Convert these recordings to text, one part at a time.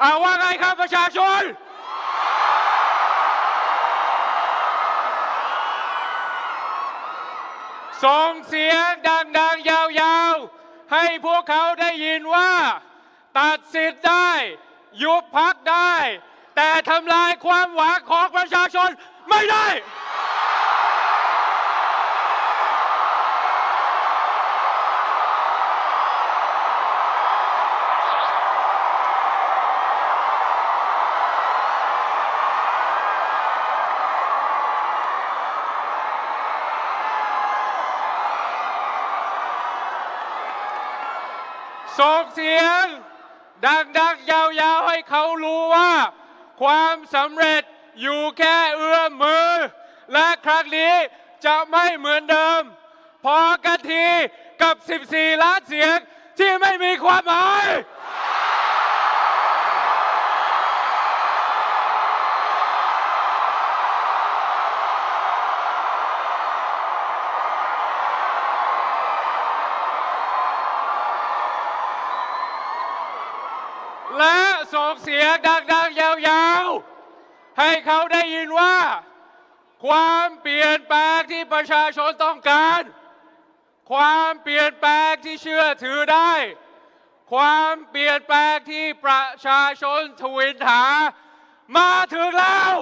เอาว่าไงครับประชาชน ส่งเสียงดังๆ ยาวๆ ให้พวกเขาได้ยินว่า ตัดสิทธิ์ได้ ยุบพักได้ แต่ทำลายความหวังของประชาชนไม่ได้ ส่งเสียง ดังๆ ยาวๆ ให้เขารู้ว่า ความสำเร็จอยู่แค่เอื้อมมือ และครั้งนี้จะไม่เหมือนเดิม พอกันทีกับ 14 ล้านเสียงที่ไม่มีความหมาย และ ส่งเสียงดังๆ ยาวๆ ให้เขาได้ยินว่า ความเปลี่ยนแปลงที่ประชาชนต้องการ ความเปลี่ยนแปลงที่เชื่อถือได้ ความเปลี่ยนแปลงที่ประชาชนทวินหา มาถึงแล้ว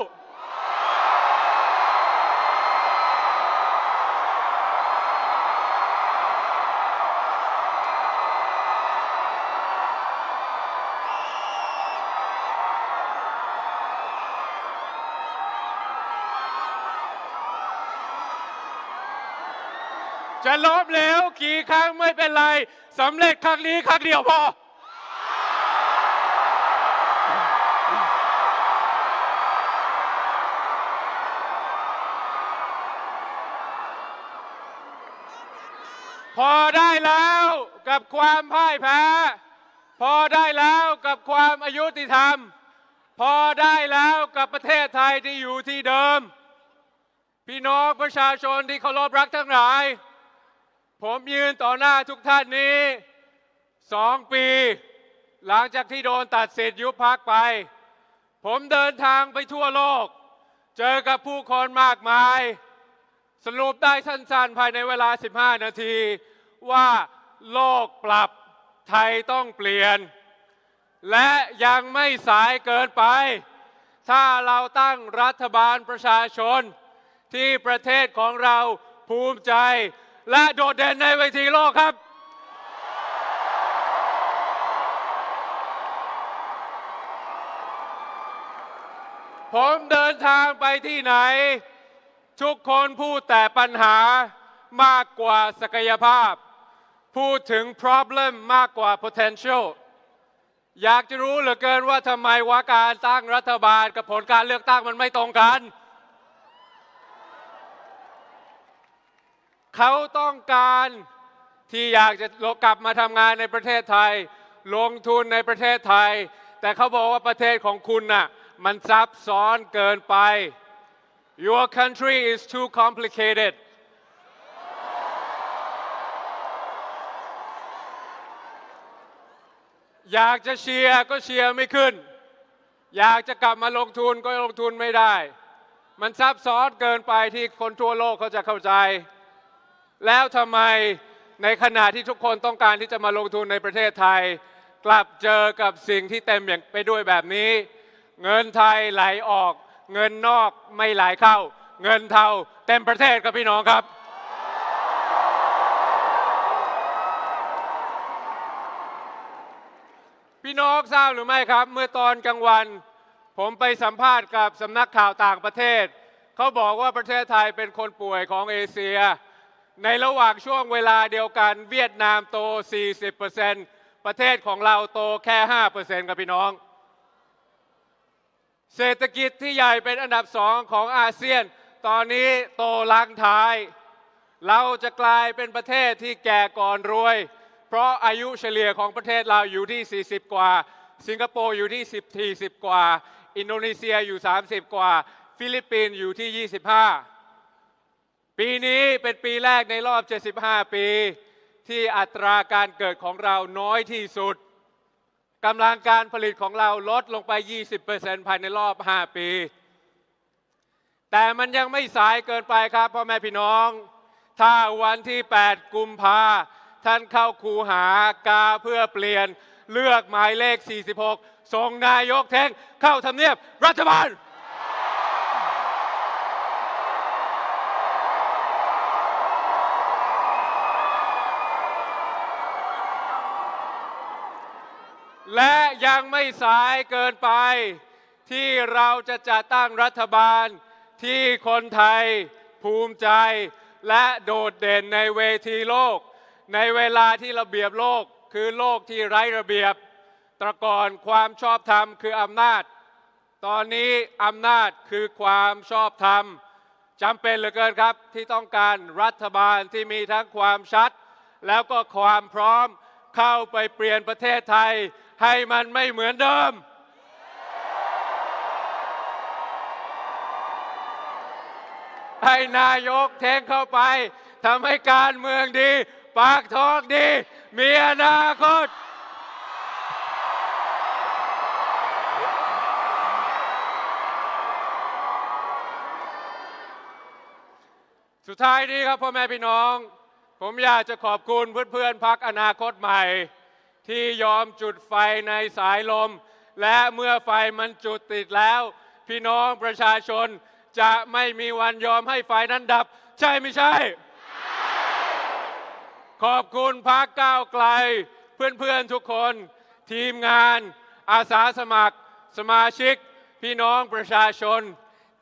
จะล้มเหลวกี่ครั้งไม่เป็นไรสำเร็จครั้งนี้ครั้งเดียวพอ พอได้แล้วกับความพ่ายแพ้ พอได้แล้วกับความอายุติธรรม พอได้แล้วกับประเทศไทยที่อยู่ที่เดิม พี่น้องประชาชนที่เคารพรักทั้งหลาย ผมยืนต่อหน้าทุกท่านนี้สองปี หลังจากที่โดนตัดสิทธิ์ยุบพักไป ผมเดินทางไปทั่วโลก เจอกับผู้คนมากมาย สรุปได้สั้นๆ ภายในเวลา 15 นาที ว่าโลกปรับไทยต้องเปลี่ยน และยังไม่สายเกินไป ถ้าเราตั้งรัฐบาลประชาชน ที่ประเทศของเราภูมิใจ และโดดเด่นในเวทีโลกครับ ผมเดินทางไปที่ไหน ทุกคนพูดแต่ปัญหามากกว่าศักยภาพ พูดถึง problem มากกว่า potential อยากจะรู้เหลือเกินว่าทำไมว่าการตั้งรัฐบาลกับผลการเลือกตั้งมันไม่ตรงกัน เขาต้องการที่อยากจะกลับมาทำงานในประเทศไทย ลงทุนในประเทศไทย แต่เขาบอกว่าประเทศของคุณน่ะมันซับซ้อนเกินไป Your country is too complicated อยากจะเชียร์ก็เชียร์ไม่ขึ้น อยากจะกลับมาลงทุนก็ลงทุนไม่ได้ มันซับซ้อนเกินไปที่คนทั่วโลกเขาจะเข้าใจ แล้วทำไมในขณะที่ทุกคนต้องการที่จะมาลงทุนในประเทศไทย กลับเจอกับสิ่งที่เต็มอย่างไปด้วยแบบนี้ เงินไทยไหลออก เงินนอกไม่ไหลเข้า เงินเทาเต็มประเทศครับพี่น้องครับ พี่น้องทราบหรือไม่ครับ เมื่อตอนกลางวัน ผมไปสัมภาษณ์กับสำนักข่าวต่างประเทศ เขาบอกว่าประเทศไทยเป็นคนป่วยของเอเชีย ในระหว่างช่วงเวลาเดียวกันเวียดนามโต 40%ประเทศของเราโตแค่ 5%ครับพี่น้อง เศรษฐกิจที่ใหญ่เป็นอันดับสองของอาเซียน ตอนนี้โตลังท้าย เราจะกลายเป็นประเทศที่แก่ก่อนรวย เพราะอายุเฉลี่ยของประเทศเราอยู่ที่ 40 กว่า สิงคโปร์อยู่ที่ 10 40 กว่า อินโดนีเซียอยู่ 30 กว่า ฟิลิปปินส์อยู่ที่ 25 ปีนี้เป็นปีแรกในรอบ 75 ปี ที่อัตราการเกิดของเราน้อยที่สุดกำลังการผลิตของเราลดลงไป 20%ภายในรอบ 5 ปี แต่มันยังไม่สายเกินไปครับพ่อแม่พี่น้อง ถ้าวันที่ 8 กุมภาท่านเข้าคูหากาเพื่อเปลี่ยนเลือกหมายเลข 46 ส่งนายกเทงเข้าทำเนียบรัฐบาล และยังไม่สายเกินไป ที่เราจะจัดตั้งรัฐบาลที่คนไทยภูมิใจ และโดดเด่นในเวทีโลก ในเวลาที่ระเบียบโลกคือโลกที่ไร้ระเบียบ ตะก่อนความชอบธรรมคืออำนาจ ตอนนี้อำนาจคือความชอบธรรมจำเป็นเหลือเกินครับที่ต้องการรัฐบาลที่มีทั้งความชัด แล้วก็ความพร้อมเข้าไปเปลี่ยนประเทศไทย ให้มันไม่เหมือนเดิม ให้นายกเทงเข้าไปทำให้การเมืองดี ปากท้องดี มีอนาคตสุดท้ายนี้ครับพ่อแม่พี่น้อง ผมอยากจะขอบคุณเพื่อนๆพักอนาคตใหม่ ที่ยอมจุดไฟในสายลม และเมื่อไฟมันจุดติดแล้ว พี่น้องประชาชนจะไม่มีวันยอมให้ไฟนั้นดับ ใช่ไม่ใช่ ขอบคุณพักก้าวไกล เพื่อนๆทุกคน ทีมงาน อาสาสมัคร สมาชิก พี่น้องประชาชน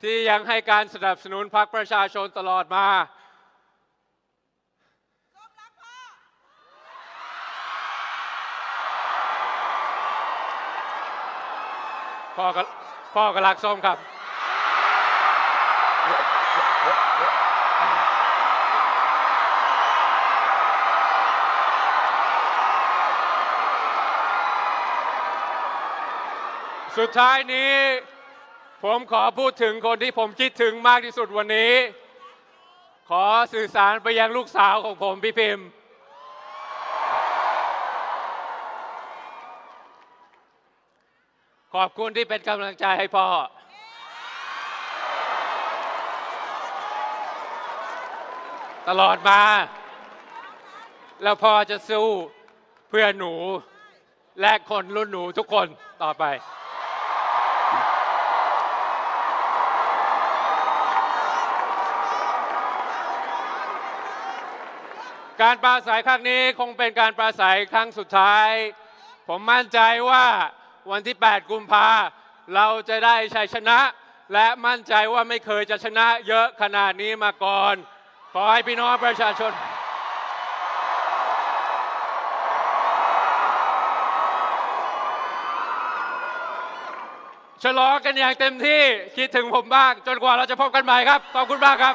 ที่ยังให้การสนับสนุนพรรคประชาชนตลอดมา พ่อก็พ่อก็รักส้มครับ สุดท้ายนี้ ผมขอพูดถึงคนที่ผมคิดถึงมากที่สุดวันนี้ ขอสื่อสารไปยังลูกสาวของผมพี่พิมพ์ ขอบคุณที่เป็นกำลังใจให้พ่อ ตลอดมา แล้วพ่อจะสู้เพื่อหนู และคนรุ่นหนูทุกคนต่อไป การปราศัยครั้งนี้คงเป็นการปราศัยครั้งสุดท้าย ผมมั่นใจว่า วันที่ 8 กุมภาเราจะได้ชัยชนะ และมั่นใจว่าไม่เคยจะชนะเยอะขนาดนี้มาก่อน ขอให้พี่น้องประชาชน ฉลองกันอย่างเต็มที่คิดถึงผมบ้าง จนกว่าเราจะพบกันใหม่ครับ ขอบคุณมากครับ